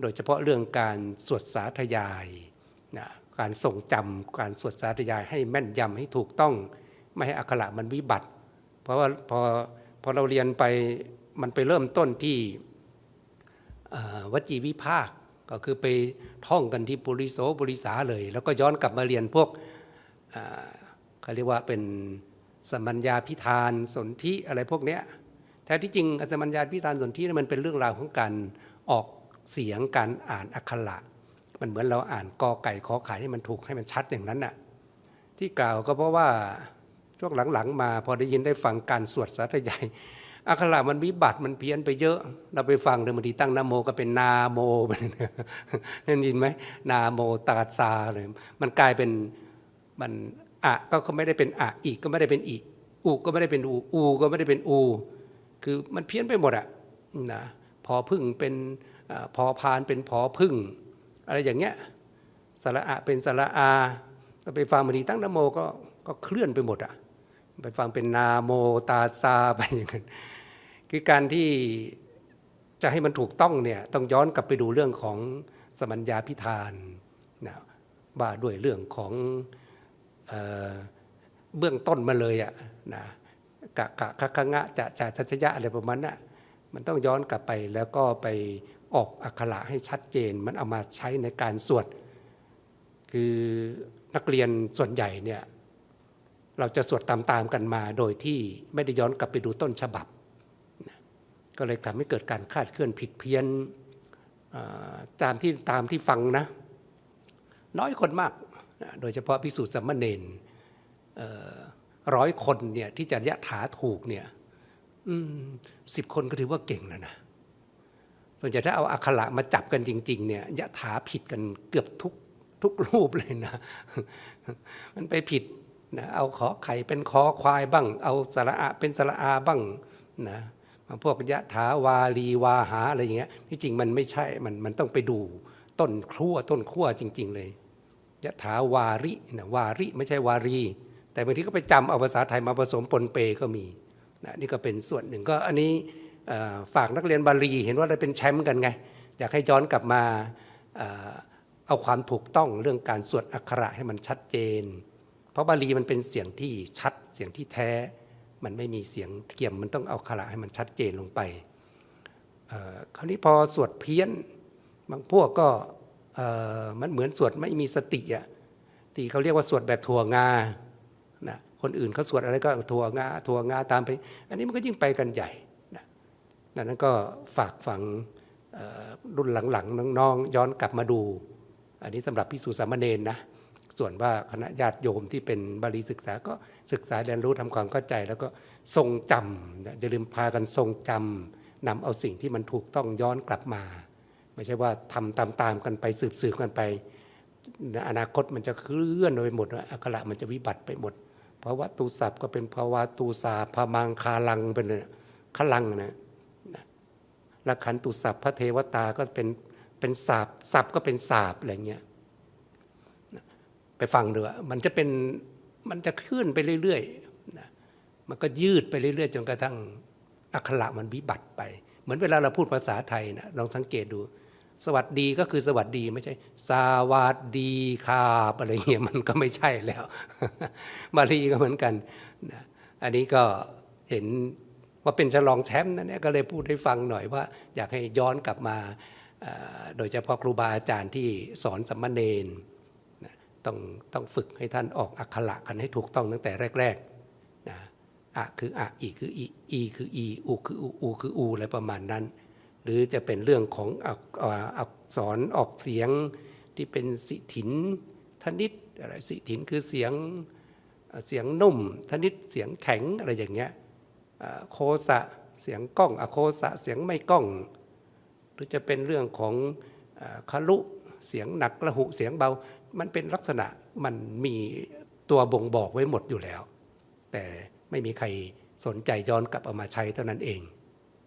โดยเฉพาะเรื่องการสวดสาธยายนะการทรงจำการสวดสาธยายให้แม่นยำให้ถูกต้องไม่ให้อักขระมันวิบัติ เพราะว่าพอพอเราเรียนไปมันไปเริ่มต้นที่วจีวิภาคก็คือไปท่องกันที่ปุริโสปุริสาเลย แล้วก็ย้อนกลับมาเรียนพวกเขาเรียกว่าเป็นสมัญญาพิธานสนธิอะไรพวกเนี้ยแท้ที่จริงสมัญญาพิธานสนธินี่ยมันเป็นเรื่องราวของการออก เสียงการอ่านอักขระมันเหมือนเราอ่านกอไก่ขอไข่ให้มันถูกให้มันชัดอย่างนั้นน่ะที่กล่าวก็เพราะว่าช่วงหลังๆ มาพอได้ยินได้ฟังการสวดสาธยายอักขระมันวิบัติมันเพี้ยนไปเยอะ เราไปฟังเดิมบางทีตั้งนาโมก็เป็นนาโมไปนั่นยินไหมนาโมตาซาเลยมันกลายเป็นมันอะก็ไม่ได้เป็นอะอีกก็ไม่ได้เป็นอีอูก็ไม่ได้เป็นอูอูก็ไม่ได้เป็นอู คือมันเพี้ยนไปหมดอะนะพอพึ่งเป็น พอพานเป็นพอพึ่ง อะไรอย่างเงี้ยสระอะเป็นสระอาไปฟังมันดีตั้งนโมก็ก็เคลื่อนไปหมดอะไปฟังเป็นนาโมตาซาไปอย่างนั้นคือการที่จะให้มันถูกต้องเนี่ยต้องย้อนกลับไปดูเรื่องของสมัญญาพิธานนะว่าด้วยเรื่องของเออเบื้องต้นมาเลยอะนะกะกะคะคะงะจะจะชัชยะอะไรประมาณนั้นน่ะมันต้องย้อนกลับไปแล้วก็ไป ออกอักขระให้ชัดเจน มันเอามาใช้ในการสวด คือนักเรียนส่วนใหญ่เนี่ยเราจะสวดตามๆกันมาโดยที่ไม่ได้ย้อนกลับไปดูต้นฉบับนะก็เลยทำให้เกิดการคาดเคลื่อนผิดเพี้ยนตามที่ตามที่ฟังนะ น้อยคนมากนะโดยเฉพาะพิสูจน์สมมาเนนร้อยคนเนี่ยที่จะยะถาถูกเนี่ยสิบคนก็ถือว่าเก่งแล้วนะ ส่วนใหญ่ถ้าเอาอักขระมาจับกันจริง ๆ เนี่ยยะถาผิดกันเกือบทุกทุกรูปเลยนะ มันไปผิดนะเอาขอไข่เป็นขอควายบ้าง เอาสระอะเป็นสระอาบ้างนะพวกยะถาวาลีวาหาอะไรอย่างเงี้ยที่จริงมันไม่ใช่มันมันต้องไปดูต้นขั้วต้นขั้วจริง ๆ เลยยะถาวารินะวาริไม่ใช่วารี แต่บางทีก็ไปจำเอาภาษาไทยมาผสมปนเปก็มีนะนี่ก็เป็นส่วนหนึ่งก็อันนี้ ฝากนักเรียนบาลีเห็นว่าได้เป็นแชมป์กันไง อยากให้ย้อนกลับมาเอาความถูกต้องเรื่องการสวดอักขระให้มันชัดเจน เพราะบาลีมันเป็นเสียงที่ชัดเสียงที่แท้ มันไม่มีเสียงเทียมมันต้องเอาขระให้มันชัดเจนลงไปคราวนี้พอสวดเพี้ยน บางพวกก็มันเหมือนสวดไม่มีสติอะที่เขาเรียกว่าสวดแบบถั่วงานะคนอื่นเขาสวดอะไรก็ถั่วงาถั่วงาตามไป อันนี้มันก็ยิ่งไปกันใหญ่ ดังนั้นก็ฝากฝังรุ่นหลังๆน้องๆย้อนกลับมาดู อันนี้สำหรับพิสูจน์สามเณรนะส่วนว่าคณะญาติโยมที่เป็นบาลีศึกษาก็ศึกษาเรียนรู้ทำความเข้าใจ แล้วก็ทรงจำอย่าลืมพากันทรงจำนำเอาสิ่งที่มันถูกต้องย้อนกลับมา ไม่ใช่ว่าทำตามๆกันไปสืบสืบกันไปนอนาคตมันจะเคลื่อนไปหมดอักขระมันจะวิบัติไปหมดภาวะตูศัพท์ก็เป็นภาวะตูสาพามังคาลังเป็นเลยคลังนะ ละขันตุศัพท์พระเทวตาก็เป็นเป็นสาบศัพท์ก็เป็นสาบอะไรเงี้ยไปฟังดูอะมันจะเป็นมันจะเคลื่อนไปเรื่อยๆนะมันก็ยืดไปเรื่อยๆ จนกระทั่งอักขระมันวิบัติไป เหมือนเวลาเราพูดภาษาไทยนะลองสังเกตดู สวัสดีก็คือสวัสดีไม่ใช่ สวัสดีครับอะไรเงี้ยมันก็ไม่ใช่แล้ว บาลีก็เหมือนกันนะอันนี้ก็เห็น ว่าเป็นฉลองแชมป์นะเนี่ยก็เลยพูดให้ฟังหน่อยว่า อยากให้ย้อนกลับมาโดยเฉพาะครูบาอาจารย์ที่สอนสัมมาเนนต้องต้องฝึกให้ท่านออกอักขระกันให้ถูกต้องตั้งแต่แรกๆนะอะคืออะอีคืออีอีคืออีอูคืออูอูคืออูอะไรประมาณนั้น หรือจะเป็นเรื่องของอักษรออกเสียงที่เป็นสิถินธนิตอะไรสิถินคือเสียงเสียงนุ่มธนิตเสียงแข็งอะไรอย่างเงี้ย โคสะเสียงก้องอะโคสะเสียงไม่ก้อง หรือจะเป็นเรื่องของคารุเสียงหนักระหุเสียงเบา มันเป็นลักษณะมันมีตัวบ่งบอกไว้หมดอยู่แล้ว แต่ไม่มีใครสนใจย้อนกลับเอามาใช้เท่านั้นเอง